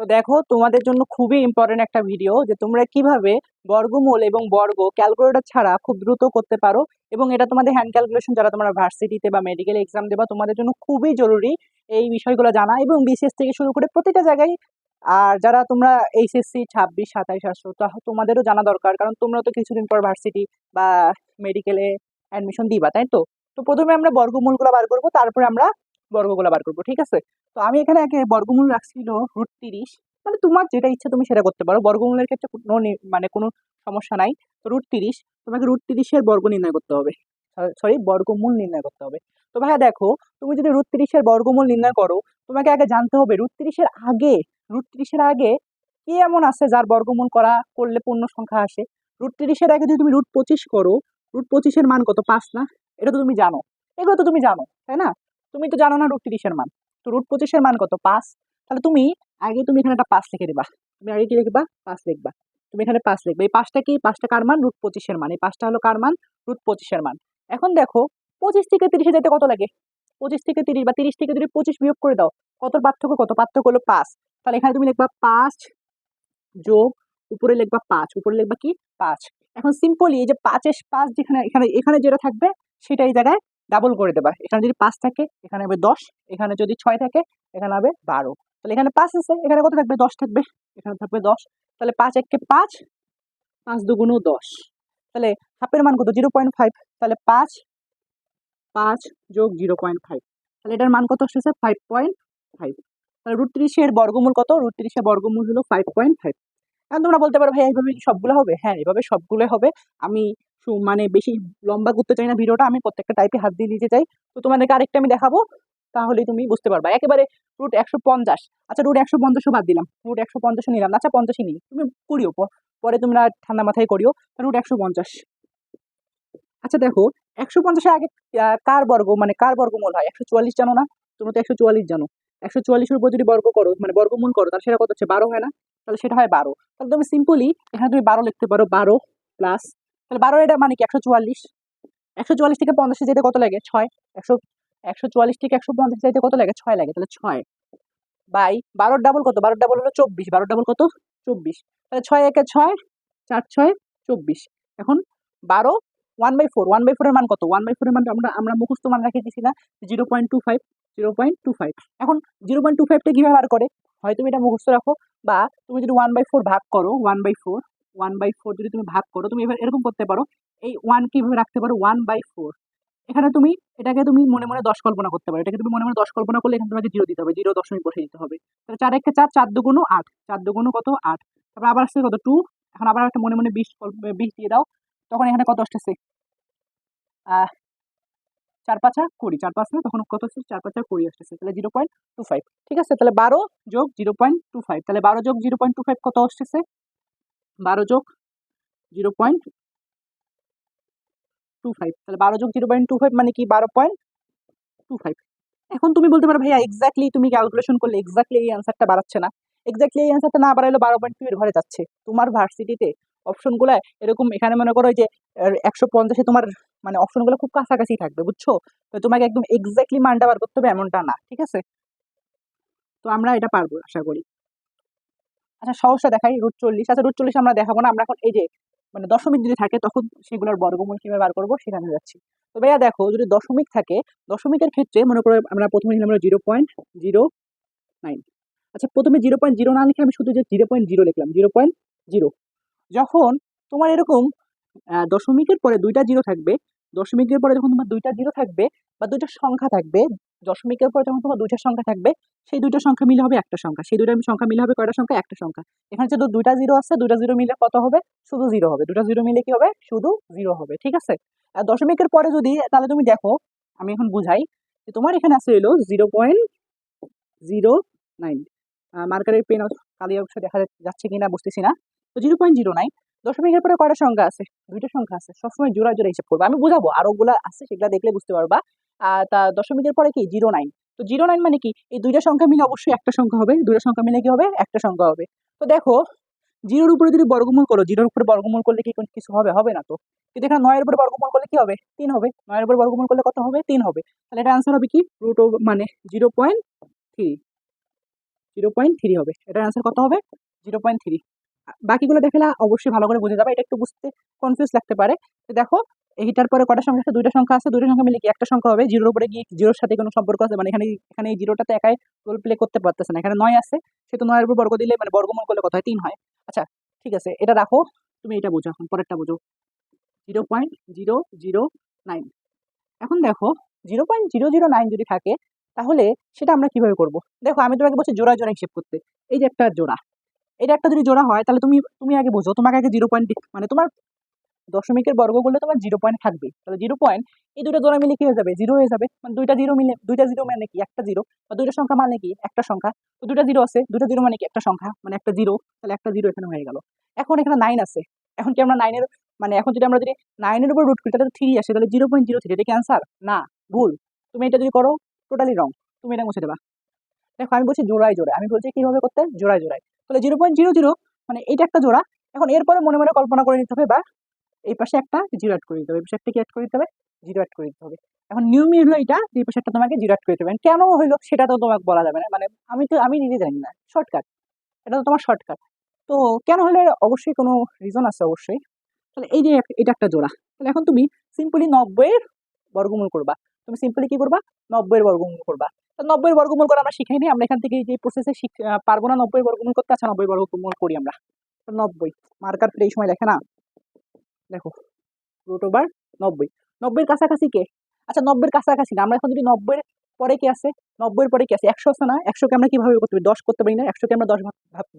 তো দেখো, তোমাদের জন্য খুবই ইম্পর্টেন্ট একটা ভিডিও যে তোমরা কীভাবে বর্গমূল এবং বর্গ ক্যালকুলেটর ছাড়া খুব দ্রুত করতে পারো এবং এটা তোমাদের হ্যান্ড ক্যালকুলেশন যারা তোমরা ভার্সিটিতে বা মেডিকেল এক্সাম দেবা, তোমাদের জন্য খুবই জরুরি এই বিষয়গুলো জানা এবং বিশেষ থেকে শুরু করে প্রতিটা জায়গায়। আর যারা তোমরা এইচএসসি ছাব্বিশ, সাতাইশ আসছো, তা তোমাদেরও জানা দরকার কারণ তোমরা তো কিছুদিন পর ভার্সিটি বা মেডিকেলে অ্যাডমিশন দিবা, তাই তো? তো প্রথমে আমরা বর্গমূলগুলো বার করব, তারপরে আমরা বর্গগুলো বার করব, ঠিক আছে? তো আমি এখানে আগে বর্গমূল রাখছিল রুট তিরিশ। মানে তোমার যেটা ইচ্ছা তুমি সেটা করতে পারো। বর্গমূলের ক্ষেত্রে কোনো মানে কোনো সমস্যা নাই। তো রুট তিরিশ, তোমাকে রুট তিরিশের বর্গ নির্ণয় করতে হবে। সরি বর্গমূল নির্ণয় করতে হবে। তো ভাইয়া দেখো, তুমি যদি রুট তিরিশের বর্গমূল নির্ণয় করো, তোমাকে আগে জানতে হবে রুট তিরিশের আগে রুট তিরিশের আগে কি এমন আছে যার বর্গমূল করা, করলে পূর্ণ সংখ্যা আসে? রুট তিরিশের আগে যদি তুমি রুট পঁচিশ করো রুট পঁচিশের মান কত? পাঁচ না? এটা তো তুমি জানো। এগুলো তো তুমি জানো, তাই না? তুমি তো জানো না রুট তিরিশের মান। তো রুট পঁচিশের মান কত? পাঁচ। তাহলে তুমি আগে তুমি এখানে একটা পাঁচ লিখে দিবা। তুমি আগে কি লিখবা? পাঁচ লিখবা। তুমি এখানে পাঁচ লিখবে। এই পাঁচটা কি? পাঁচটা কার মান? রুট পঁচিশের মান। এই পাঁচটা হলো কার মান? রুট পঁচিশের মান। এখন দেখো, পঁচিশ থেকে তিরিশে যেতে কত লাগে? পঁচিশ থেকে তিরিশ বা তিরিশ থেকে যদি পঁচিশ বিয়োগ করে দাও, কত পার্থক্য? কত? পার্থক্য হলো পাঁচ। তাহলে এখানে তুমি লিখবা পাঁচ যোগ, উপরে লিখবা পাঁচ। উপরে লিখবা কি? পাঁচ। এখন সিম্পলি এই যে পাঁচের পাঁচ যেখানে, এখানে এখানে যেটা থাকবে, সেটা এই জায়গায় ডাবল করে দেবা। এখানে যদি পাঁচ থাকে, এখানে হবে দশ। এখানে যদি ছয় থাকে, এখানে হবে বারো। তাহলে এখানে পাঁচ আছে, এখানে কত থাকবে? দশ থাকবে। এখানে থাকবে দশ। তাহলে পাঁচ এককে পাঁচ পাঁচ দুগুণ দশ। তাহলে হাফের মান কত? Zero point five. তাহলে পাঁচ পাঁচ যোগ জিরো পয়েন্ট ফাইভ। তাহলে এটার মান কত আসতেছে? Five point five. তাহলে রুট তিরিশের বর্গমূল কত? রুট তিরিশের বর্গমূল হলো ফাইভ পয়েন্ট ফাইভ। এখন তোমরা বলতে পারো ভাই এইভাবে সবগুলো হবে? হ্যাঁ এভাবে সবগুলো হবে। আমি মানে বেশি লম্বা করতে চাই না ভিডিওটা, আমি প্রত্যেকটা টাইপে হাত দিয়ে দিতে চাই। তো তোমাদেরকে আরেকটা আমি দেখাবো, তাহলেই তুমি বুঝতে পারবা। একেবারে রুট একশো পঞ্চাশ। আচ্ছা রুট একশো পঞ্চাশও বাদ দিলাম। রুট একশো পঞ্চাশও নিলাম। আচ্ছা পঞ্চাশই নিই। তুমি করিও পরে তোমরা ঠান্ডা মাথায় করিও। রুট একশো পঞ্চাশ। আচ্ছা দেখো, একশো পঞ্চাশের আগে কার বর্গ মানে কার বর্গমূল হয়? একশো চুয়াল্লিশ জানো না? তোমরা তো একশো চুয়াল্লিশ জানো। একশো চুয়াল্লিশের উপর যদি বর্গ করো মানে বর্গমূল করো, তাহলে সেটা কত হচ্ছে? বারো, হয় না? তাহলে সেটা হয় বারো। তাহলে তুমি সিম্পলি এখানে তুমি বারো লিখতে পারো, বারো প্লাস তাহলে বারো এটা মানে কি? একশো চুয়াল্লিশ। একশো চুয়াল্লিশ থেকে পঞ্চাশে যেতে কত লাগে? ছয়। একশো একশো চুয়াল্লিশ থেকে একশো পঞ্চাশ যেতে কত লাগে? ছয় লাগে, তাহলে ছয় বাই বারোর ডাবল কত? বারোর ডাবল হলো চব্বিশ। বারোর ডাবল কত? চব্বিশ। তাহলে ছয় একে ছয়, চার ছয়, চব্বিশ। এখন বারো one by four one by ফোরের মান কত? ওয়ান বাই ফোরের মান আমরা আমরা মুখস্থ মান রেখে দিয়েছি না zero point two five zero point two five এখন জিরো পয়েন্ট টু ফাইভটা কীভাবে বার করে? হয় তুমি এটা মুখস্থ রাখো বা তুমি যদি ওয়ান বাই ফোর ভাগ করো one by four one by four যদি তুমি ভাগ করো, তুমি এবার এরকম করতে পারো, এই ওয়ান কীভাবে রাখতে পারো? ওয়ান বাই ফোর এখানে তুমি, এটাকে তুমি মনে মনে দশ কল্পনা করতে পারো। এটাকে তুমি মনে মনে দশ কল্পনা করলে এখানে তোমাকে জিরো দিতে হবে জিরো দশমিক বসে দিতে হবে। তাহলে চার একটা চার চার দুগুণও আট। চার দুগুণও কত? আট। তারপর আবার আসছে কত? টু এখন আবার একটা মনে মনে বিশ বিশ দিয়ে দাও। তখন এখানে কত আসতেছে? চার পাঁচা কুড়ি। চার পাঁচ না, তখন কত আসছে? চার পাঁচা কুড়ি আসতেছে। তাহলে জিরো পয়েন্ট টু ফাইভ ঠিক আছে? তাহলে বারো যোগ জিরো পয়েন্ট টু ফাইভ তাহলে বারো যোগ জিরো পয়েন্ট টু ফাইভ কত আসতেছে? বারো যোগ জিরো পয়েন্ট টু ফাইভ। তাহলে বারো যোগ জিরো পয়েন্ট টু ফাইভ মানে কি? বারো পয়েন্ট টু ফাইভ। এখন তুমি বলতে পারো, ভাইয়া এক্স্যাক্টলি তুমি ক্যালকুলেশন করলে এক্স্যাক্টলি এই অ্যান্সারটা বাড়াচ্ছে না। এক্স্যাক্টলি এই অ্যান্সারটা না বাড়াইলে বারো পয়েন্ট টু এর ঘরে যাচ্ছে। তোমার ভার্সিটিতে অপশনগুলো এরকম এখানে মনে করো যে একশো পঞ্চাশে তোমার মানে অপশনগুলো খুব কাছাকাছি থাকবে, বুঝছ? তো তোমাকে একদম এক্স্যাক্টলি মানটা বার করতে হবে এমনটা না, ঠিক আছে? তো আমরা এটা পারব, আশা করি। আচ্ছা সহজটা দেখাই রুট চল্লিশ। আচ্ছা রুট চল্লিশ আমরা দেখাবো না, আমরা এখন এই যে মানে দশমিক যদি থাকে, তখন সেগুলোর বর্গমূল কীভাবে বার করব, সেখানে যাচ্ছি। তো ভাইয়া দেখো, যদি দশমিক থাকে, দশমিকের ক্ষেত্রে মনে করো আমরা প্রথমে নিলাম জিরো পয়েন্ট জিরো নাইন আচ্ছা প্রথমে জিরো পয়েন্ট জিরো না লিখে আমি শুধু যে জিরো পয়েন্ট জিরো লিখলাম জিরো পয়েন্ট জিরো যখন তোমার এরকম দশমিকের পরে দুইটা জিরো থাকবে, দশমিকের পরে যখন তোমার দুইটা জিরো থাকবে, বা দুইটা সংখ্যা থাকবে দশমিকের পরে যখন তোমার দুইটা সংখ্যা থাকবে, সেই দুইটা সংখ্যা মিলে হবে একটা সংখ্যা। সেই দুইটা সংখ্যা মিলে হবে কয়টা সংখ্যা? একটা সংখ্যা। এখানে যেহেতু দুইটা জিরো আছে, দুইটা জিরো মিলে কত হবে? শুধু জিরো হবে। দুটো জিরো মিলে কি হবে? শুধু জিরো হবে, ঠিক আছে? আর দশমিকের পরে যদি, তাহলে তুমি দেখো, আমি এখন বুঝাই, যে তোমার এখানে আছে এলো জিরো পয়েন্ট জিরো নাইন মার্কারের পেন কালি অংশ দেখা যা- যাচ্ছে কিনা বুঝতেছি না। তো জিরো পয়েন্ট জিরো নাইন দশমিকের পরে কয়টা সংখ্যা আছে? দুইটা সংখ্যা আছে। সবসময় জোড়া জোড়া হিসাব করব। আমি বুঝাবো আরও গুলা আছে, সেগুলো দেখলে বুঝতে পারবা। তা দশমিকের পরে কি? জিরো নাইন তো জিরো নাইন মানে কি? এই দুইটা সংখ্যা মিলে অবশ্যই একটা সংখ্যা হবে। দুইটা সংখ্যা মিলে কি হবে? একটা সংখ্যা হবে। তো দেখো জিরোর উপরে যদি বর্গমূল করো জিরোর উপরে বর্গমূল করলে কি কিছু হবে? হবে না তো। কিন্তু এখানে নয়ের উপরে বর্গমূল করলে কি হবে? তিন হবে। নয়ের উপরে বর্গমূল করলে কত হবে? তিন হবে। তাহলে এটা আনসার হবে কি? রুট মানে zero point three zero point three হবে। এটার অ্যান্সার কত হবে? জিরো পয়েন্ট থ্রি বাকিগুলো দেখলে অবশ্যই ভালো করে বুঝে যাবে। এটা একটু বুঝতে কনফিউজ লাগতে পারে। দেখো এইটার পরে কটা সংখ্যা আছে? দুইটা সংখ্যা আছে, দুইটা সংখ্যা মিলে কি একটা সংখ্যা হবে? জিরোর উপরে গিয়ে জিরোর সাথে কোনো সম্পর্ক আছে? মানে এখানে এখানে এই জিরোটাতে একাই রোল প্লে করতে পারতেছে না। এখানে নয় আছে সেহেতু নয়ের উপর বর্গ দিলে মানে বর্গমূল করলে কত হয়? তিন হয়। আচ্ছা ঠিক আছে, এটা রাখো। তুমি এটা বোঝো এখন, পরেরটা বোঝো। Zero point zero zero nine এখন দেখো zero point zero zero nine যদি থাকে, তাহলে সেটা আমরা কীভাবে করব? দেখো, আমি তোমাকে বলছি জোড়া জোড়া হিসেব করতে। এই যে একটা জোড়া। এটা একটা যদি জোড়া হয়, তাহলে তুমি তুমি আগে বোঝো। তোমাকে আগে জিরো পয়েন্ট মানে তোমার দশমিকের বর্গ করলে তোমার জিরো পয়েন্ট থাকবে। তাহলে জিরো পয়েন্ট এই দুটো জোড়া মিলে কি হয়ে যাবে? জিরো হয়ে যাবে। মানে দুইটা জিরো মিলে, দুইটা জিরো মানে কি? একটা জিরো বা দুইটা সংখ্যা মানে কি? একটা সংখ্যা। তো দুইটা জিরো আছে, দুইটা জিরো মানে কি? একটা সংখ্যা। মানে একটা জিরো তাহলে একটা জিরো এখানে হয়ে গেল। এখন এখানে নাইন আছে। এখন কি আমরা নাইনের মানে এখন যদি আমরা যদি নাইনের উপর রুট করি, তাহলে থ্রি আসে। তাহলে জিরো পয়েন্ট জিরো থ্রি এটা কি অ্যান্সার না। ভুল। তুমি এটা যদি করো টোটালি রং তুমি এটা মুছে দেবা। দেখো, আমি বলছি জোড়ায় জোড়ায়। আমি বলছি কীভাবে করতে? জোড়ায় জোড়ায়। তাহলে জিরো পয়েন্ট জিরো জিরো মানে এটা একটা জোড়া। এখন এরপরে মনে মনে কল্পনা করে নিতে হবে বা এই পাশে একটা জিরো অ্যাড করে দিতে হবে, এই পাশে একটা কি অ্যাড করে দিতে হবে? জিরো অ্যাড করে দিতে হবে। এখন নিয়মই হলো এটা এই পাশে একটা তোমাকে জিরো অ্যাড করে দিতে হবে। কেন হইল সেটা তো তোমাকে বলা যাবে না। মানে আমি তো, আমি নিজে জানি না। শর্টকাট এটা তো তোমার শর্টকাট তো কেন হলে? অবশ্যই কোনো রিজন আছে অবশ্যই। তাহলে এই যে এটা একটা জোড়া। তাহলে এখন তুমি সিম্পলি নব্বইয়ের বর্গমূল করবা। তুমি সিম্পলি কি করবা? নব্বইয়ের বর্গমূল করবা। নব্বইয়ের বর্গমূল করে আমরা শিখাই নিই। আমরা এখান থেকে যে প্রসেসে পারব না নব্বই বর্গমূল করতে আচ্ছা নব্বই বর্গমূল করি আমরা। নব্বই। মার্কার এই সময় লেখে না? দেখো রুট ওভার নব্বই। নব্বইয়ের কাছাকাছি কে? আচ্ছা নব্বইয়ের কাছাকাছি না। আমরা এখন যদি নব্বইয়ের পরে কি আছে? নব্বইয়ের পরে কি আছে? একশো আছে না? একশোকে আমরা কীভাবে করতে পারি? দশ করতে পারি না? একশোকে আমরা দশ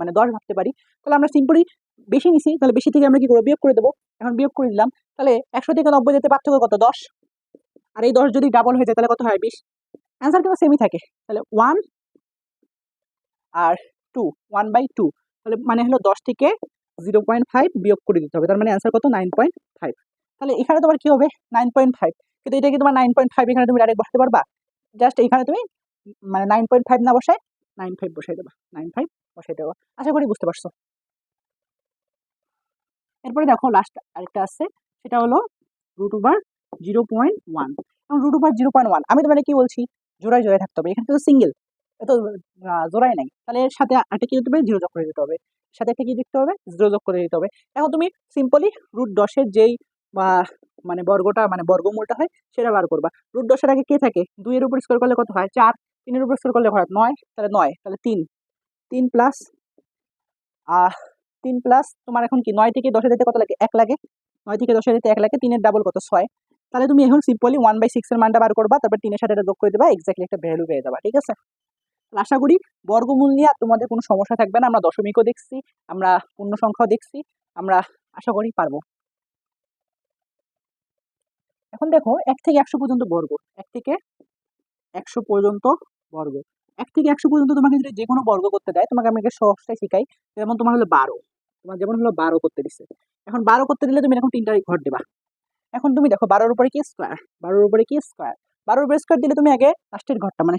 মানে দশ ভাবতে পারি। তাহলে আমরা সিম্পলি বেশি নিছি। তাহলে বেশি থেকে আমরা কি করব? বিয়োগ করে দেবো। এখন বিয়োগ করে দিলাম। তাহলে একশো থেকে নব্বই যেতে পার্থক্য কত? দশ। আর এই দশ যদি ডাবল হয়ে যায়, তাহলে কত হয়? বিশ। অ্যান্সার কিন্তু সেমই থাকে। তাহলে ওয়ান আর টু ওয়ান বাই টু তাহলে মানে হলো দশ থেকে জিরো পয়েন্ট ফাইভ বিয়োগ করে দিতে হবে। তার মানে অ্যান্সার কত? নাইন পয়েন্ট ফাইভ তাহলে এখানে তোমার কি হবে? নাইন পয়েন্ট ফাইভ কিন্তু এটা কি তোমার নাইন পয়েন্ট ফাইভ এখানে তুমি ডাইরেক্ট বসাতে পারবা? জাস্ট এখানে তুমি মানে নাইন পয়েন্ট ফাইভ না বসায় নাইন ফাইভ বসাই দেবা। নাইন ফাইভ বসাই দেবো আশা করি বুঝতে পারছ। এরপরে দেখো লাস্ট আরেকটা আছে। সেটা হলো root over zero point one এবং root over zero point one আমি তোমার কি বলছি? জোড়ায় জোড়ায় থাকতে হবে। এখানে তো সিঙ্গেল এত জোড়ায় নাই। তাহলে এর সাথে একটা কি দিতে হবে? জিরো যোগ করে দিতে হবে। সাথে একটা কি দিতে হবে? জিরো যোগ করে দিতে হবে। এখন তুমি সিম্পলি রুট দশের যেই মানে বর্গটা মানে বর্গমূলটা হয়, সেটা বার করবা। রুট দশের আগে কে থাকে? দুইয়ের উপর স্কোয়ার করলে কত হয়? চার। তিনের উপর স্কোয়ার করলে হয়? নয়। তাহলে নয়। তাহলে তিন। তিন প্লাস তিন প্লাস তোমার এখন কি? নয় থেকে দশে দিতে কত লাগে? এক লাগে। নয় থেকে দশে দিতে এক লাগে। তিনের ডাবল কত? ছয়। তাহলে তুমি এখন সিম্পলি ওয়ান বাই সিক্সের মানটা বার করবা। তারপর তিনের সাথে যোগ করে দেবা। এক্স্যাক্টলি একটা ভ্যালু পেয়ে যাবা। ঠিক আছে? আশা করি বর্গমূল নিয়ে তোমাদের কোনো সমস্যা থাকবে না। আমরা দশমিকও দেখছি, আমরা পূর্ণ সংখ্যাও দেখছি, আমরা আশা করি পারব। এখন দেখো, এক থেকে একশো পর্যন্ত বর্গ, এক থেকে একশো পর্যন্ত বর্গ। এক থেকে একশো পর্যন্ত তোমাকে যদি যে কোনো বর্গ করতে দেয়, তোমাকে আমি সহজটাই শিখাই, যেমন তোমার হলো বারো, তোমার যেমন হলো বারো করতে দিচ্ছে এখন বারো করতে দিলে তুমি এখন তিনটা ঘর দেবা। এখন তুমি দেখো, বারোর উপরে কি স্কোয়ার বারোর উপরে কি স্কোয়ার বারোর উপরে স্কোয়ার দিলে তুমি আগে লাস্টের ঘরটা মানে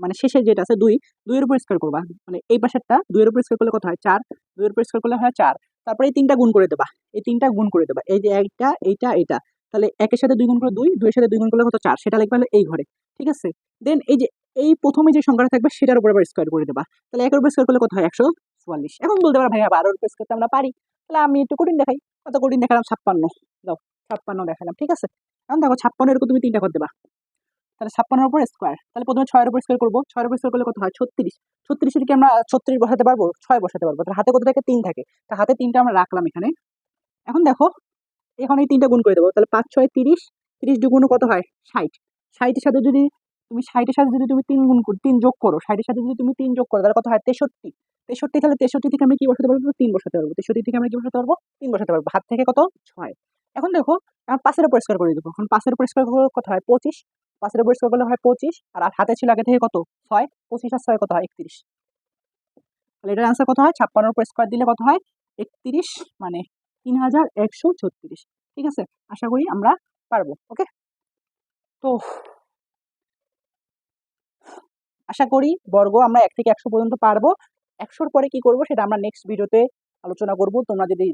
মানে শেষের যেটা আছে দুই, দুইয়ের উপর স্কোয়ার করবা। মানে এই পাশেরটা দুইয়ের উপর স্কোয়ার করলে কত হয়? চার। দুইয়ের উপর স্কোয়ার করলে হয় চার। তারপরে এই তিনটা গুণ করে দেবা। এই তিনটা গুণ করে দেবা। এই যে এইটা এইটা এইটা। তাহলে একের সাথে দুই গুণ করে দুই, দুইয়ের সাথে দুই গুণ করলে কত চার? সেটা লিখবে এই ঘরে। ঠিক আছে? দেন এই যে, এই প্রথমে যে সংখ্যাটা থাকবে সেটার উপর আবার স্কোয়ার করে দেবা। তাহলে একের উপর স্কোয়ার করলে কত হয়? একশো চুয়াল্লিশ। এখন বলতে পারো ভাইয়া, বারোর উপর স্কোয়ার আমরা পারি। তাহলে আমি একটু কঠিন দেখাই। কত কঠিন দেখালাম? ছাপ্পান্ন। দাও, ছাপ্পান্ন দেখালাম। ঠিক আছে? এখন দেখো ছাপ্পান্ন এরকম তুমি তিনটা করে দেবা। তাহলে ছাপ্পান্নের উপর স্কোয়ার তাহলে প্রথমে ছয়ের উপর স্কোয়ার করব। ছয়ের উপর স্কোয়ার করলে কত হয়? ছত্রিশ। ছত্রিশের কি আমরা ছত্রিশ বসাতে পারব? ছয় বসাতে পারব। তাহলে হাতে কত থাকে তিন থাকে। তা হাতে তিনটা আমরা রাখলাম এখানে। এখন দেখো, এখন এই তিনটা গুণ করে দেবো। তাহলে পাঁচ, ছয়, তিরিশ। তিরিশ দুগুণ কত হয়? ষাট। ষাটের সাথে যদি তুমি, ষাটের সাথে যদি তুমি তিন গুণ তিন যোগ করো, ষাটের সাথে যদি তুমি তিন যোগ করো, তাহলে কত হয়? তেষট্টি। তেষট্টি তাহলে তেষট্টি থেকে আমরা কি বসাতে পারব? তিন বসাতে পারব। তেষট্টি থেকে আমরা কি বসাতে পারব? তিন বসাতে পারব। হাত থেকে কত? ছয়। এখন দেখো, এখন পাশের উপর স্কোয়ার করে দেবো। এখন স্কোয়ার করলে কত হয়? পঁচিশ। পাশের উপর স্কোয়ার করলে হয় পঁচিশ, আর আর হাতে ছিল আগে থেকে কত? ছয়? পঁচিশ আর ছয় কত হয়? একত্রিশ। তাহলে এটার অ্যান্সার কত হয়? ছাপ্পান্নর উপর স্কোয়ার দিলে কত হয়? একত্রিশ মানে তিন হাজার একশো ছত্রিশ। ঠিক আছে? আশা করি আমরা পারব ওকে তো আশা করি বর্গ আমরা এক থেকে একশো পর্যন্ত পারব। একশোর পরে কি করব সেটা আমরা নেক্সট ভিডিওতে আলোচনা করব। তোমরা যদি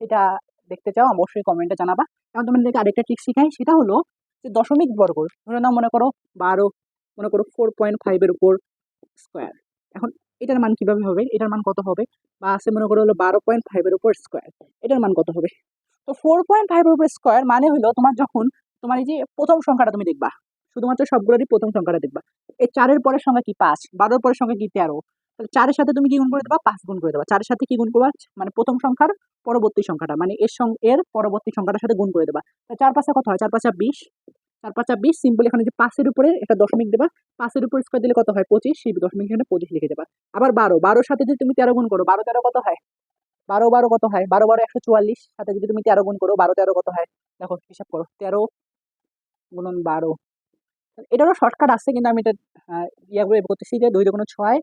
সেটা দেখতে চাও, অবশ্যই কমেন্টে জানাবা। এখন তোমাদেরকে আরেকটা ট্রিক শিখাই, সেটা হলো যে দশমিক বর্গ, ধরে নাও মনে করো বারো, মনে করো ফোর পয়েন্ট ফাইভের উপর স্কোয়ার এখন এটার মান কীভাবে হবে? এটার মান কত হবে? বা আছে মনে করো হলো বারো পয়েন্ট ফাইভের উপর স্কোয়ার এটার মান কত হবে? তো ফোর পয়েন্ট ফাইভের উপর স্কোয়ার মানে হলো তোমার যখন তোমার এই যে প্রথম সংখ্যাটা তুমি দেখবা, শুধুমাত্র সবগুলোরই প্রথম সংখ্যাটা দেখবা, এই চারের পরের সংখ্যা কি পাঁচ, বারোর পরের সংখ্যা কি তেরো তাহলে চারের সাথে তুমি কি গুণ করে দেবা? পাঁচ গুণ করে দেবা। চারের সাথে কি গুণ করবা? মানে প্রথম সংখ্যার পরবর্তী সংখ্যাটা। মানে এর সঙ্গে এর পরবর্তী সংখ্যাটার সাথে গুণ করে দেবা। তা চার পাঁচা কত হয়? চার পাঁচা বিশ। চার পাঁচা বিশ সিম্পল এখানে যে পাঁচের উপরে একটা দশমিক দেবা। পাঁচের উপর স্কোয়ার দিলে কত হয়? পঁচিশ। সেই দশমিক এখানে পঁচিশ লিখে দেবা। আবার বারো। বারোর সাথে যদি তুমি তেরো গুণ করো, বারো তেরো কত হয়? বারো বারো কত হয়? বারো বারো একশো চুয়াল্লিশ। সাথে যদি তুমি তেরো গুণ করো, বারো তেরো কত হয়? দেখো, হিসাব করো। তেরো গুণন বারো। এটারও শর্টকাট আছে, কিন্তু আমি এটা ইয়া করে করতেছি যে দুই দুগুণ ছয়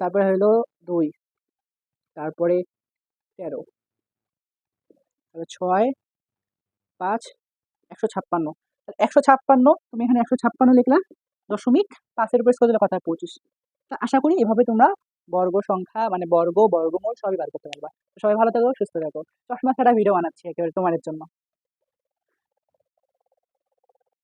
তারপরে হলো দুই, তারপরে তেরো। তারপরে ছয়, পাঁচ, একশো ছাপ্পান্ন। একশো ছাপ্পান্ন, তুমি এখানে একশো ছাপ্পান্ন লিখলা, দশমিক পাঁচের উপরে স্কোয়ার দিলে কথা পঁচিশ তা আশা করি এভাবে তোমরা বর্গ সংখ্যা মানে বর্গ, বর্গমূল সবই বার করতে পারবা। সবাই ভালো থাকো, সুস্থ থাকো। চশমা ছাড়া ভিডিও বানাচ্ছি একেবারে তোমাদের জন্য।